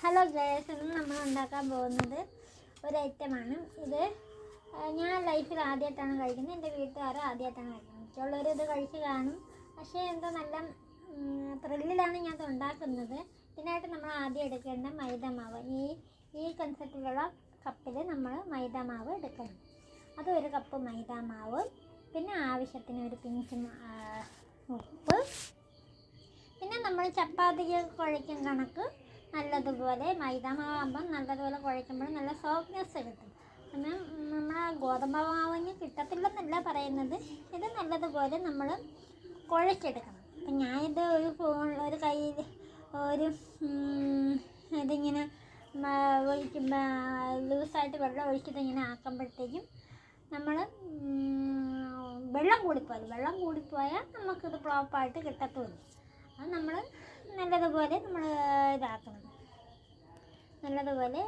Hello guys ഇന്ന് നമ്മൾ ഉണ്ടാക്കാൻ പോകുന്നത് ഒരു ഐറ്റമാണ് ഇത് ഞാൻ ലൈഫിൽ ആദ്യമായിട്ടാണ് കഴിക്കുന്നത്. എന്റെ വീട്ടുകാർ ആദ്യമായിട്ടാണ് കഴിക്കുന്നത്. മറ്റുള്ളവർ ഇത് കഴിച്ച് കാണും. പക്ഷേ എന്തോ നല്ല ത്രില്ലിലാണ് ഞാൻ ഇത് ഉണ്ടാക്കുന്നത്. ഇതിനായിട്ട് നമ്മൾ ആദ്യം എടുക്കേണ്ട മൈദ മാവ് ഈ ഈ കൺസെപ്റ്റിലുള്ള കപ്പിൽ നമ്മൾ മൈദ മാവ് എടുക്കണം. അത് ഒരു കപ്പ് മൈദ മാവ് പിന്നെ ആവശ്യത്തിന് ഒരു പിഞ്ച് ഉപ്പ്. പിന്നെ നമ്മൾ ചപ്പാത്തിക്ക് കുഴയ്ക്കും കണക്ക് നല്ലതുപോലെ മൈദ മാവാകുമ്പം നല്ലതുപോലെ കുഴയ്ക്കുമ്പോൾ നല്ല സോഫ്റ്റ്നെസ് കിട്ടും. പിന്നെ നമ്മളെ ഗോതമ്പ് മാവിന് കിട്ടത്തില്ലെന്നല്ല പറയുന്നത്. ഇത് നല്ലതുപോലെ നമ്മൾ കുഴച്ചെടുക്കണം. അപ്പം ഞാനിത് ഒരു ഫോൺ ഒരു കയ്യിൽ ഒരു ഇതിങ്ങനെ ഒഴിക്കുമ്പോൾ ലൂസായിട്ട് വെള്ളം ഒഴിച്ചിട്ട് ഇങ്ങനെ ആക്കുമ്പോഴത്തേക്കും നമ്മൾ വെള്ളം കൂടിപ്പോയാൽ വെള്ളം കൂടിപ്പോയാൽ നമുക്കിത് പ്രോപ്പറായിട്ട് കിട്ടത്തുമില്ല അത് നമ്മൾ നല്ലതുപോലെ നമ്മൾ ഇതാക്കണം. നല്ലതുപോലെ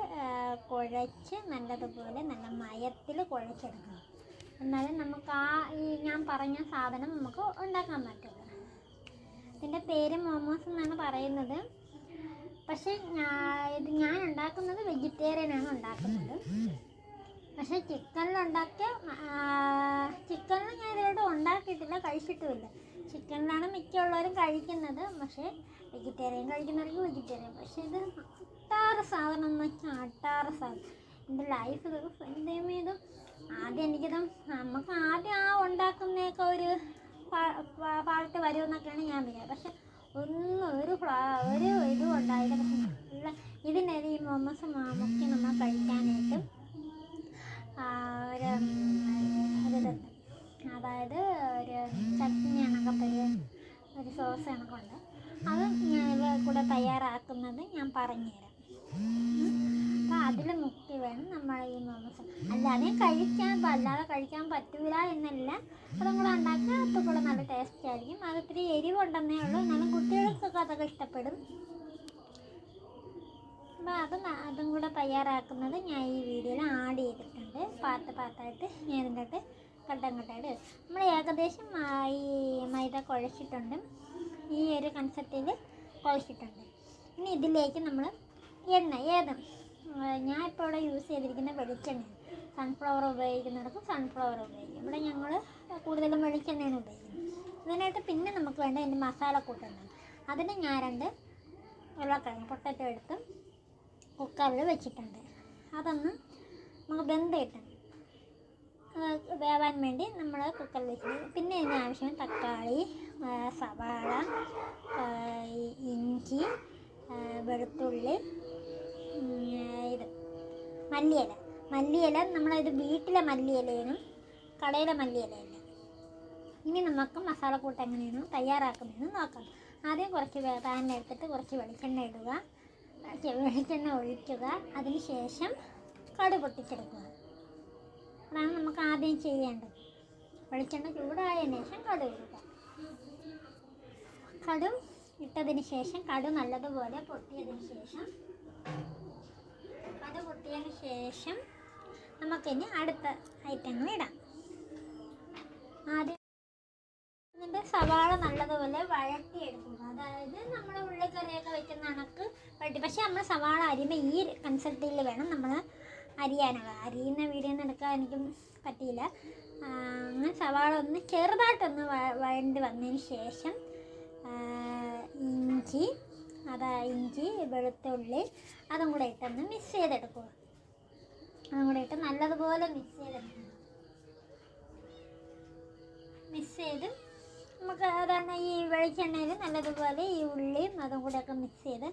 കുഴച്ച് നല്ലതുപോലെ നല്ല മയത്തിൽ കുഴച്ചെടുക്കണം. എന്നാലും നമുക്ക് ആ ഈ ഞാൻ പറഞ്ഞ സാധനം നമുക്ക് ഉണ്ടാക്കാൻ പറ്റുള്ളൂ. ഇതിന്റെ പേര് മോമോസ് എന്നാണ് പറയുന്നത്. പക്ഷേ ഇത് ഞാൻ ഉണ്ടാക്കുന്നത് വെജിറ്റേറിയൻ ആണ് ഉണ്ടാക്കുന്നത്. പക്ഷേ ചിക്കനിലുണ്ടാക്കിയ ചിക്കനിൽ ഞാൻ ഇതുവരെ ഉണ്ടാക്കിയിട്ടില്ല കഴിച്ചിട്ടുമില്ല. ചിക്കനിലാണ് മിക്കുള്ളവരും കഴിക്കുന്നത്. പക്ഷേ വെജിറ്റേറിയൻ കഴിക്കുന്നവർക്ക് വെജിറ്റേറിയൻ. പക്ഷേ ഇത് അട്ടാറ് സാധനം എന്ന് വെച്ചാൽ അട്ടാറ് സാധനം. എന്റെ ലൈഫ് ഇത് എന്റെ ഇത് ആദ്യം എനിക്കിത് നമുക്ക് ആദ്യം ആ ഉണ്ടാക്കുന്നതൊക്കെ ഒരു പാട്ട് വരുമെന്നൊക്കെയാണ് ഞാൻ വിചാരിച്ചത്. പക്ഷെ ഒന്നും ഒരു ഒരു ഇതും ഉണ്ടായില്ല. പക്ഷെ നല്ല ഇതിനൊരു ഈ മൊമസ് മുക്കി നമ്മൾ കഴിക്കാനായിട്ട് ഒരു അതായത് ഒരു ചട്നി കണക്കൊക്കെ ഒരു സോസ് കണക്കുണ്ട് അത് കൂടെ തയ്യാറാക്കുന്നത് ഞാൻ പറഞ്ഞുതരാം അപ്പം അതിൽ മുക്കി വേണം നമ്മൾ ഈ മോമോസ് അല്ലാതെ കഴിക്കാൻ അല്ലാതെ കഴിക്കാൻ പറ്റൂല എന്നല്ല. അതും കൂടെ ഉണ്ടാക്കുക അപ്പം കൂടെ നല്ല ടേസ്റ്റ് ആയിരിക്കും. അത് ഇത്തിരി എരിവുണ്ടെന്നേ ഉള്ളൂ. എന്നാലും കുട്ടികൾക്കൊക്കെ അതൊക്കെ ഇഷ്ടപ്പെടും. അപ്പോൾ അത് അതും കൂടെ തയ്യാറാക്കുന്നത് ഞാൻ ഈ വീഡിയോയിൽ ആഡ് ചെയ്തിട്ടുണ്ട്. പാർട്ട് പാർട്ടായിട്ട് ഞാൻ ഇതിന്റെ ഘട്ടം ഘട്ടമായിട്ട് നമ്മൾ ഏകദേശം ഈ മൈദ കുഴച്ചിട്ടുണ്ട്. ഈ ഒരു കൺസെപ്റ്റിൽ കുഴച്ചിട്ടുണ്ട്. ഇനി ഇതിലേക്ക് നമ്മൾ എണ്ണ ഏത്? ഞാൻ ഇപ്പോൾ ഇവിടെ യൂസ് ചെയ്തിരിക്കുന്ന വെളിച്ചെണ്ണ. സൺഫ്ലവർ ഉപയോഗിക്കുന്നിടത്ത് സൺഫ്ലവർ ഉപയോഗിക്കും. ഇവിടെ ഞങ്ങൾ കൂടുതലും വെളിച്ചെണ്ണയാണ് ഉപയോഗിക്കുന്നത്. ഇതിനായിട്ട് പിന്നെ നമുക്ക് വേണ്ട ഇതിന്റെ മസാലക്കൂട്ടുണ്ട്. അതിന് ഞാൻ രണ്ട് ഉരുളക്കിഴങ്ങ് പൊട്ടറ്റോ എടുത്ത് കുക്കറിൽ വെച്ചിട്ടുണ്ട്. അതൊന്ന് നമുക്ക് വെന്തിട്ട് വേവാൻ വേണ്ടി നമ്മൾ കുക്കറിൽ വെച്ചത് പിന്നെ ഇതിന് ആവശ്യം തക്കാളി സവാള ഇഞ്ചി വെളുത്തുള്ളി ഇത് മല്ലിയില. മല്ലിയില നമ്മളത് വീട്ടിലെ മല്ലിയിലയാണ് കടയിലെ മല്ലിയിലയല്ല ഇനി നമുക്ക് മസാലക്കൂട്ട് എങ്ങനെയാണ് തയ്യാറാക്കുന്നതെന്ന് നോക്കാം. ആദ്യം കുറച്ച് പാനിലെടുത്തിട്ട് കുറച്ച് വെളിച്ചെണ്ണ ഇടുക. വെളിച്ചെണ്ണ ഒഴിക്കുക. അതിന് ശേഷം കടു പൊട്ടിച്ചെടുക്കുക. അതാണ് നമുക്ക് ആദ്യം ചെയ്യേണ്ടത് വെളിച്ചെണ്ണ ചൂടായതിന് ശേഷം കടു ഇടുക. കടു ഇട്ടതിന് ശേഷം കടു നല്ലതുപോലെ പൊട്ടിയതിന് ശേഷം കടു പൊട്ടിയതിന് ശേഷം നമുക്കിനി അടുത്ത ഐറ്റങ്ങൾ ഇടാം. ആദ്യം ഇതിന്റെ സവാള നല്ലതുപോലെ വഴറ്റിയെടുക്കുക അതായത് നമ്മുടെ ഉള്ളിക്കറിയൊക്കെ വെക്കുന്ന കണക്ക് വഴറ്റി. പക്ഷേ നമ്മൾ സവാള അരിയുമ്പോൾ ഈ കൺസെപ്റ്റിൽ വേണം നമ്മൾ അരിയാനുള്ളത് അരിയുന്ന വീഡിയോ എടുക്കാൻ എനിക്ക് പറ്റിയില്ല. അങ്ങനെ സവാള ഒന്ന് ചെറുതായിട്ടൊന്ന് വഴണ്ട് വന്നതിന് ശേഷം ഇഞ്ചി അതാ ഇഞ്ചി വെളുത്തുള്ളി അതും കൂടെ ഇട്ടൊന്ന് മിക്സ് ചെയ്തെടുക്കുക. അതും കൂടെ ഇട്ട് നല്ലതുപോലെ മിക്സ് ചെയ്തെടുക്കുക. മിക്സ് ചെയ്ത് നമുക്ക് അതാണ് ഈ വെളിച്ചെണ്ണയിൽ നല്ലതുപോലെ ഈ ഉള്ളിയും അതും കൂടെ ഒക്കെ മിക്സ് ചെയ്ത്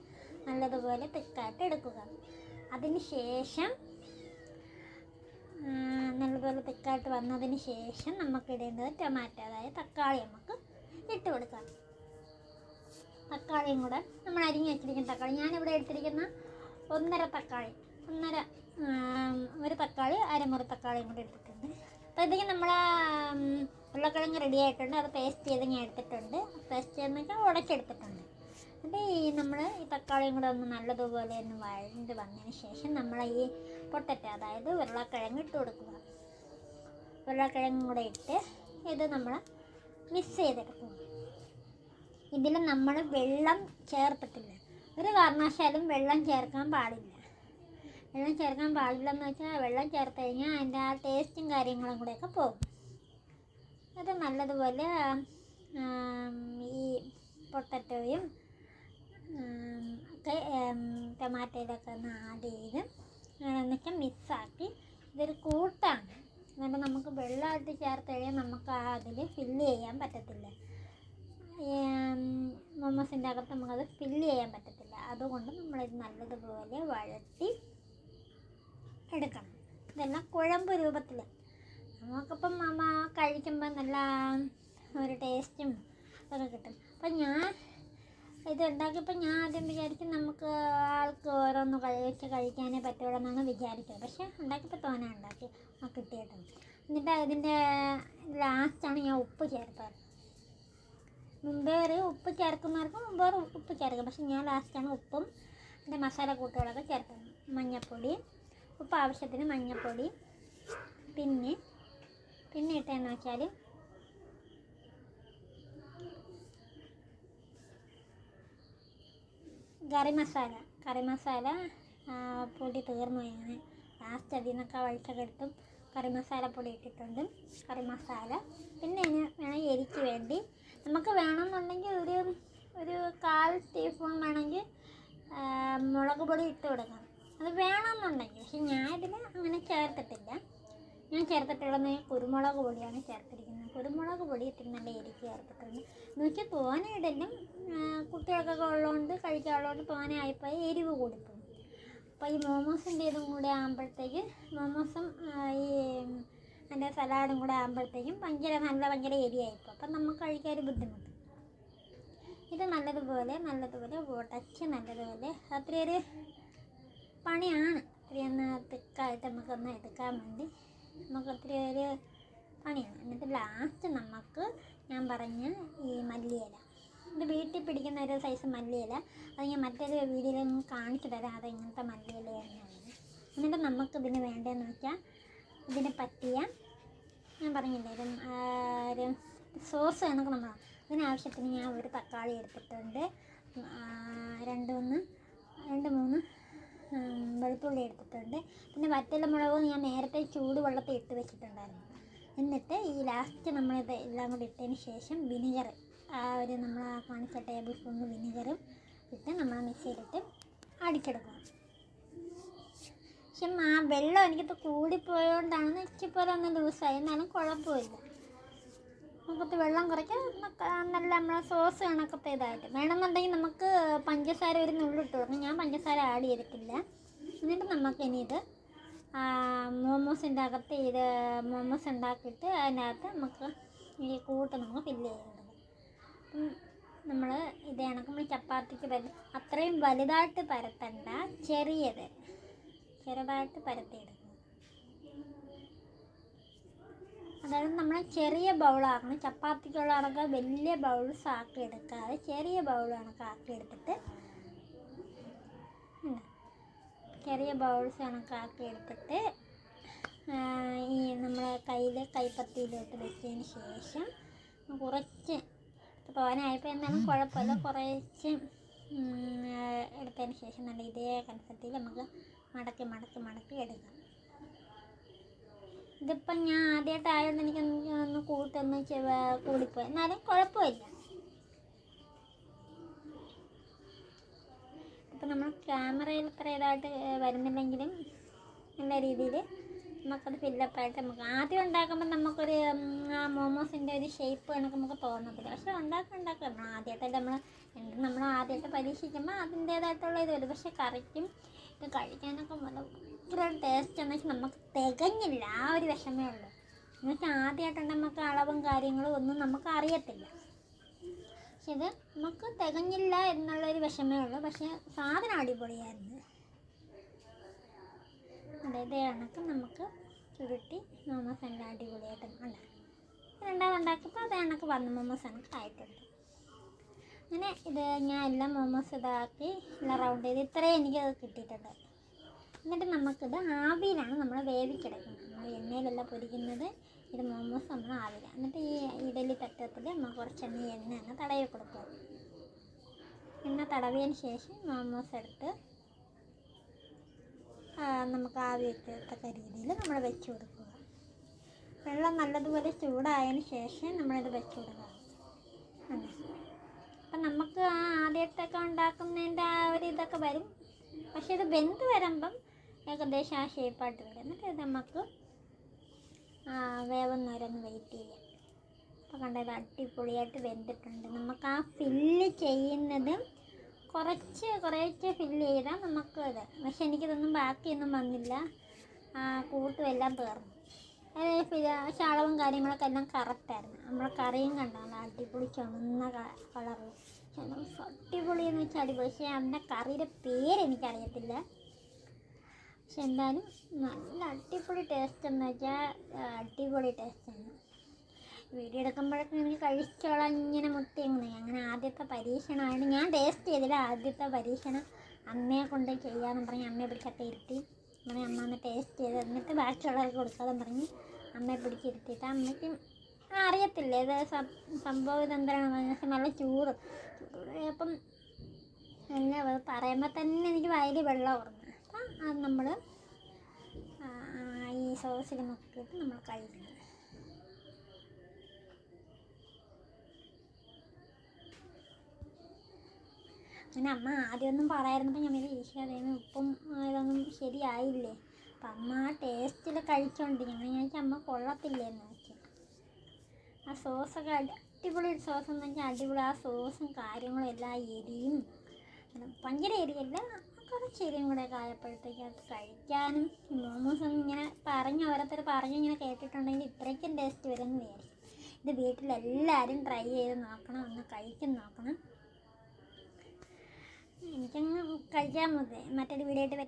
നല്ലതുപോലെ തിക്കായിട്ട് എടുക്കുക. അതിന് ശേഷം ആ, നല്ലതുപോലെ തിക്കായിട്ട് വന്നതിന് ശേഷം നമുക്ക് ഇടേണ്ടത് ടൊമാറ്റോ അതായത് തക്കാളി നമുക്ക് ഇട്ട് കൊടുക്കാം. തക്കാളിയും കൂടെ നമ്മൾ അരിഞ്ഞ് വെച്ചിരിക്കുന്ന തക്കാളി. ഞാനിവിടെ എടുത്തിരിക്കുന്ന ഒന്നര തക്കാളി ഒന്നര ഒരു തക്കാളി അരമുറി തക്കാളിയും കൂടെ എടുത്തിട്ടുണ്ട്. അപ്പോഴത്തേക്കും നമ്മൾ ഉരുളക്കിഴങ്ങ് റെഡി ആയിട്ടുണ്ട്. അത് പേസ്റ്റ് ചെയ്ത് ഞാൻ എടുത്തിട്ടുണ്ട്. പേസ്റ്റ് ചെയ്തെന്ന് വെച്ചാൽ ഉടച്ചെടുത്തിട്ടുണ്ട്. എന്നിട്ട് ഈ നമ്മൾ ഈ തക്കാളിയും കൂടെ ഒന്ന് നല്ലതുപോലെ ഒന്ന് വഴണ്ട് വന്നതിന് ശേഷം നമ്മൾ ഈ പൊട്ടറ്റ അതായത് ഉരുളക്കിഴങ്ങ് ഇട്ട് കൊടുക്കുക. ഉരുളക്കിഴങ്ങും കൂടെ ഇട്ട് ഇത് നമ്മൾ മിക്സ് ചെയ്തെടുക്കുക. ഇതിൽ നമ്മൾ വെള്ളം ചേർത്തിട്ടില്ല. ഒരു കാരണവശാലും വെള്ളം ചേർക്കാൻ പാടില്ല. വെള്ളം ചേർക്കാൻ പാടില്ല എന്ന് വെച്ചാൽ വെള്ളം ചേർത്ത് കഴിഞ്ഞാൽ അതിന്റെ ആ ടേസ്റ്റും കാര്യങ്ങളും കൂടെയൊക്കെ പോകും. അത് നല്ലതുപോലെ ഈ പൊട്ടറ്റോയും ഒക്കെ ടൊമാറ്റോയിലൊക്കെ ഒന്ന് ആഡ് ചെയ്ത് എന്നിട്ട് മിക്സാക്കി ഇതൊരു കൂട്ടാണ്. എന്നിട്ട് നമുക്ക് വെള്ളമായിട്ട് ചേർത്ത് കഴിഞ്ഞാൽ നമുക്ക് അതിൽ ഫില്ല് ചെയ്യാൻ പറ്റത്തില്ല. മൊമോസിന്റെ അകത്ത് നമുക്കത് ഫില്ല് ചെയ്യാൻ പറ്റത്തില്ല. അതുകൊണ്ട് നമ്മളിത് നല്ലതുപോലെ വഴറ്റി എടുക്കണം. ഇതെല്ലാം കുഴമ്പ് രൂപത്തിൽ നമുക്കിപ്പം അമ്മ കഴിക്കുമ്പോൾ നല്ല ഒരു ടേസ്റ്റും ഒക്കെ കിട്ടും. അപ്പം ഞാൻ ഇത് ഉണ്ടാക്കിയപ്പോൾ ഞാൻ ആദ്യം വിചാരിക്കും നമുക്ക് ആൾക്ക് ഓരോന്ന് കഴിച്ച് കഴിക്കാനേ പറ്റുള്ളൂ എന്നാണ് വിചാരിച്ചത്. പക്ഷേ ഉണ്ടാക്കിയപ്പോൾ തോന ഉണ്ടാക്കി ആ കിട്ടിയിട്ട് എന്നിട്ട് ഇതിന്റെ ലാസ്റ്റാണ് ഞാൻ ഉപ്പ് ചേർത്തത്. മുമ്പേറ് ഉപ്പ് ചേർക്കുന്നവർക്ക് മുമ്പേറ് ഉപ്പ് ചേർക്കും. പക്ഷെ ഞാൻ ലാസ്റ്റാണ് ഉപ്പും എന്റെ മസാല കൂട്ടുകളൊക്കെ ചേർത്തത്. മഞ്ഞൾപ്പൊടി ഉപ്പ് ആവശ്യത്തിന് മഞ്ഞൾപ്പൊടി പിന്നെ പിന്നെ ഇട്ടതെന്ന് വെച്ചാൽ കറി മസാല. കറി മസാല പൊടി തീർന്നു അങ്ങനെ. ലാസ്റ്റ് അതിൽ നിന്നൊക്കെ വഴിച്ചൊക്കെ എടുത്തും കറി മസാല പൊടി ഇട്ടിട്ടുണ്ട്. കറി മസാല. പിന്നെ ഇനി വേണം എരിക്ക് വേണ്ടി. നമുക്ക് വേണമെന്നുണ്ടെങ്കിൽ ഒരു ഒരു കാൽ ടീസ്പൂൺ വേണമെങ്കിൽ മുളക് പൊടി ഇട്ട് കൊടുക്കണം. അത് വേണമെന്നുണ്ടെങ്കിൽ. പക്ഷെ ഞാൻ ഇതിൽ അങ്ങനെ ചേർത്തിട്ടില്ല. ഞാൻ ചേർത്തിട്ടുള്ളത് കുരുമുളക് പൊടിയാണ് ചേർത്തിരിക്കുന്നത്. കുരുമുളക് പൊടി ഇത്തിരി നല്ല എരിക്ക് ചേർത്തിട്ടുണ്ട്. എന്ന് വെച്ചാൽ തോന ഇടലും കുട്ടികൾക്കൊക്കെ ഉള്ളതുകൊണ്ട് കഴിക്കാനുള്ളതുകൊണ്ട് തോന ആയിപ്പോയി എരിവ് കൊടുക്കും അപ്പോൾ ഈ മോമോസിന്റെ ഇതും കൂടെ ആകുമ്പോഴത്തേക്ക് മോമോസും ഈ അതിന്റെ സലാഡും കൂടെ ആകുമ്പോഴത്തേക്കും ഭയങ്കര നല്ല ഭയങ്കര എരിയായിപ്പോൾ അപ്പം നമുക്ക് കഴിക്കാൻ ഒരു ബുദ്ധിമുട്ട്. ഇത് നല്ലതുപോലെ നല്ലതുപോലെ ഉടച്ച് നല്ലതുപോലെ അത്രയൊരു പണിയാണ്. ഇത്രയൊന്ന് തിക്കായിട്ട് നമുക്കൊന്ന് എടുക്കാൻ വേണ്ടി. നമുക്ക് ഒത്തിരി ഒരു പണിയാണ്. എന്നിട്ട് ലാസ്റ്റ് നമുക്ക് ഞാൻ പറഞ്ഞ ഈ മല്ലിയില. ഇത് വീട്ടിൽ പിടിക്കുന്ന ഒരു സൈസ് മല്ലിയില. അത് ഞാൻ മറ്റൊരു വീഡിയോയിൽ കാണിച്ചു തരാം. അത് ഇങ്ങനത്തെ മല്ലിയിലയാണ് എന്നിട്ട് നമുക്ക് ഇതിന് വേണ്ടതെന്ന് വെച്ചാൽ ഇതിന് പറ്റിയ ഞാൻ പറഞ്ഞില്ലേ ഒരു ഒരു സോസ് എന്നൊക്കെ നമ്മൾ ഇതിനാവശ്യത്തിന് ഞാൻ ഒരു തക്കാളി എടുത്തിട്ടുണ്ട്. രണ്ട് മൂന്ന് രണ്ട് മൂന്ന് വെളുത്തുള്ളി എടുത്തിട്ടുണ്ട്. പിന്നെ വറ്റലമുളക് ഞാൻ നേരത്തെ ചൂടുവെള്ളത്തിൽ ഇട്ട് വെച്ചിട്ടുണ്ടായിരുന്നു. എന്നിട്ട് ഈ ലാസ്റ്റ് നമ്മളിത് എല്ലാം കൂടി ഇട്ടതിന് ശേഷം വിനിഗർ ആ ഒരു നമ്മൾ ആ കാണിച്ച ടേബിൾ സ്പൂൺ വിനിഗറും ഇട്ട് നമ്മൾ മിക്സിയിലിട്ട് അടിച്ചെടുക്കണം. പക്ഷെ ആ വെള്ളം എനിക്കിത് കൂടിപ്പോയോണ്ടാണ് ഇച്ചിപ്പോലെ ഒന്ന് ലൂസായി എന്നാലും കുഴപ്പമില്ല. നമുക്കത്ത് വെള്ളം കുറയ്ക്കാൻ നല്ല നമ്മളെ സോസ് കണക്കത്തെ ഇതായിട്ട്. വേണമെന്നുണ്ടെങ്കിൽ നമുക്ക് പഞ്ചസാര ഒരു നുള്ളിട്ട് കൊടുക്കണം. ഞാൻ പഞ്ചസാര ആഡ് ചെയ്തിട്ടില്ല. എന്നിട്ട് നമുക്ക് ഇനി ഇത് മോമോസിന്റെ ഉണ്ടാക്കത്ത് ഇത് മോമോസ് ഉണ്ടാക്കിയിട്ട് അതിനകത്ത് നമുക്ക് ഈ കൂട്ട് നമുക്ക് ഫില്ല് ചെയ്തെടുക്കാം നമ്മൾ ഇത് കണക്ക് നമ്മൾ ചപ്പാത്തിക്ക് പര അത്രയും വലുതായിട്ട് പരത്തണ്ട ചെറിയത് ചെറുതായിട്ട് പരത്തിയെടുക്കുക. അതായത് നമ്മൾ ചെറിയ ബൗളാക്കണം ചപ്പാത്തിക്കുള്ള കണക്ക് വലിയ ബൗൾസ് ആക്കി എടുക്കാതെ ചെറിയ ബൗൾ കണക്ക് ആക്കി എടുത്തിട്ട് ചെറിയ ബൗൾസ് കണക്കാക്കി എടുത്തിട്ട് ഈ നമ്മുടെ കയ്യിൽ കൈപ്പത്തിയിലോട്ട് വെച്ചതിന് ശേഷം കുറച്ച് തോനായപ്പോൾ എന്തായാലും കുഴപ്പമില്ല. കുറച്ച് എടുത്തതിന് ശേഷം നല്ല ഇതേ കൺസെപ്റ്റിൽ നമുക്ക് മടക്കി മടക്കി മടക്കി എടുക്കാം. ഇതിപ്പം ഞാൻ ആദ്യമായിട്ടായതുകൊണ്ട് എനിക്കൊന്ന് എനിക്ക് ഒന്ന് കൂട്ടൊന്ന് കൂടിപ്പോയി. എന്നാലും കുഴപ്പമില്ല. ഇപ്പം നമ്മൾ ക്യാമറയിൽ ഇത്ര ഇതായിട്ട് വരുന്നില്ലെങ്കിലും നല്ല രീതിയിൽ നമുക്കത് ഫില്ലപ്പായിട്ട് നമുക്ക് ആദ്യം ഉണ്ടാക്കുമ്പോൾ നമുക്കൊരു ആ മോമോസിന്റെ ഒരു ഷേപ്പ് കണക്ക് നമുക്ക് തോന്നത്തില്ല. പക്ഷെ ഉണ്ടാക്കി ഉണ്ടാക്കുക നമ്മൾ ആദ്യമായിട്ടല്ല നമ്മൾ എന്ത് നമ്മൾ ആദ്യമായിട്ട് പരീക്ഷിക്കുമ്പോൾ അതിന്റേതായിട്ടുള്ള ഇത് വരും. പക്ഷെ കറിക്കും ഇത് കഴിക്കാനൊക്കെ ഭയങ്കര ടേസ്റ്റ് എന്ന് വെച്ചാൽ നമുക്ക് തികഞ്ഞില്ല. ആ ഒരു വിഷമേ ഉള്ളൂ. എന്ന് വെച്ചാൽ ആദ്യമായിട്ട് നമുക്ക് അളവും കാര്യങ്ങളും ഒന്നും നമുക്ക് അറിയത്തില്ല. പക്ഷെ ഇത് നമുക്ക് തികഞ്ഞില്ല എന്നുള്ളൊരു വിഷമേ ഉള്ളൂ. പക്ഷെ സാധനം അടിപൊളിയായിരുന്നു. അതായത് കണക്ക് നമുക്ക് ചുരുട്ടി മോമോസ് എല്ലാം അടിപൊളിയായിട്ട് അല്ല രണ്ടാമത് ഉണ്ടാക്കിയപ്പോൾ അത് കണക്ക് വന്ന മോമോസ് കണക്ക് ആയിട്ടുണ്ട്. അങ്ങനെ ഇത് ഞാൻ എല്ലാം മോമോസ് ഇതാക്കി എല്ലാം റൗണ്ട് ചെയ്ത് ഇത്രയും എനിക്ക് കിട്ടിയിട്ടുണ്ട്. എന്നിട്ട് നമുക്കിത് ആവിയിലാണ് നമ്മൾ വേവിച്ചെടുക്കുന്നത്. നമ്മൾ എണ്ണയിലല്ല പൊരിക്കുന്നത്. ഇത് മോമോസ് നമ്മൾ ആവിയിലാണ് എന്നിട്ട് ഈ ഇഡലി തട്ടത്തിൽ നമ്മൾ കുറച്ച് എണ്ണ എണ്ണ അങ്ങ് തടവി കൊടുക്കുക. എണ്ണ തടവിയതിന് ശേഷം മോമോസ് എടുത്ത് നമുക്ക് ആവി വെക്കത്തക്ക രീതിയിൽ നമ്മൾ വെച്ച് കൊടുക്കുക. വെള്ളം നല്ലതുപോലെ ചൂടായതിന് ശേഷം നമ്മളിത് വെച്ച് കൊടുക്കുക. അപ്പം നമുക്ക് ആ ആദ്യത്തൊക്കെ ഉണ്ടാക്കുന്നതിന്റെ ആ ഒരു ഇതൊക്കെ വരും. പക്ഷേ ഇത് വെന്ത് വരുമ്പം ഏകദേശം ആ ഷേപ്പായിട്ട് വരും എന്നിട്ട് നമുക്ക് ആ, വേവുന്നവരൊന്ന് വെയിറ്റ് ചെയ്യാം. അപ്പോൾ കണ്ടത് അടിപൊളിയായിട്ട് വെന്തിട്ടുണ്ട്. നമുക്ക് ആ ഫില്ല് ചെയ്യുന്നത് കുറച്ച് കുറച്ച് ഫില്ല് ചെയ്താൽ നമുക്ക് ഇത്. പക്ഷെ എനിക്കിതൊന്നും ബാക്കിയൊന്നും വന്നില്ല. കൂട്ടും എല്ലാം തീർന്നു. പക്ഷെ അളവും കാര്യങ്ങളൊക്കെ എല്ലാം കറക്റ്റായിരുന്നു നമ്മളെ കറിയും കണ്ടോ നല്ല അടിപൊളി ചുമന്ന കളറ് അടിപൊളി എന്ന് വെച്ചാൽ അടിപൊളി. പക്ഷേ അതിന്റെ കറിയുടെ പേര് എനിക്കറിയത്തില്ല. പക്ഷെ എന്തായാലും നല്ല അടിപൊളി ടേസ്റ്റ് എന്ന് വെച്ചാൽ അടിപൊളി ടേസ്റ്റാണ് വീഡിയോ എടുക്കുമ്പോഴൊക്കെ എനിക്ക് കഴിച്ചോളാം ഇങ്ങനെ മുട്ടി ഇങ്ങനെ. അങ്ങനെ ആദ്യത്തെ പരീക്ഷണമായിട്ട് ഞാൻ ടേസ്റ്റ് ചെയ്തില്ല. ആദ്യത്തെ പരീക്ഷണം അമ്മയെ കൊണ്ട് ചെയ്യാമെന്ന് പറഞ്ഞ് അമ്മയെ പിടിച്ചൊക്കെ ഇരുത്തി. അങ്ങനെ അമ്മ ഒന്ന് ടേസ്റ്റ് ചെയ്ത് എന്നിട്ട് ബാക്കിയുള്ളവർക്ക് കൊടുക്കാമെന്ന് പറഞ്ഞ് അമ്മയെ പിടിച്ചിരുത്തിയിട്ട് അമ്മയ്ക്ക് അറിയത്തില്ല ഇത് സംഭവ ഇതെന്താണെന്ന് പറഞ്ഞാൽ നല്ല ചൂട്. അപ്പം എന്നെ പറയുമ്പോൾ തന്നെ എനിക്ക് വയലിൽ വെള്ളം ഓർമ്മ അപ്പം അത് നമ്മൾ ഈ സോസിൽ മുക്കിയിട്ട് നമ്മൾ കഴിക്കുന്നത് അങ്ങനെ അമ്മ ആദ്യമൊന്നും പറയായിരുന്നപ്പോൾ ഞാൻ വലിയ ദൈവമേ ഉപ്പും ഇതൊന്നും ശരിയായില്ലേ? അപ്പം അമ്മ ആ ടേസ്റ്റിൽ കഴിച്ചോണ്ട് ഞാൻ വിചാരിച്ചു അമ്മ കൊള്ളത്തില്ലേന്ന് വെച്ചാൽ ആ സോസൊക്കെ അടിപൊളി ഒരു സോസ് എന്ന് വെച്ചാൽ അടിപൊളി ആ സോസും കാര്യങ്ങളും എല്ലാം എരിയും. ഭയങ്കര എരിയല്ല കുറച്ച് എരിയും കൂടെ ഒക്കെ അത് കഴിക്കാനും മോമോസ് ഇങ്ങനെ പറഞ്ഞ് ഓരോരുത്തർ പറഞ്ഞ് ഇങ്ങനെ കേട്ടിട്ടുണ്ടെങ്കിൽ ഇത്രയ്ക്കും ടേസ്റ്റ് വരുമെന്ന് വിചാരിച്ചു. ഇത് വീട്ടിലെല്ലാവരും ട്രൈ ചെയ്ത് നോക്കണം ഒന്ന് കഴിക്കും നോക്കണം. എനിക്കങ്ങ് കഴിക്കാൻ മതി. മറ്റൊരു വീഡിയോ ആയിട്ട്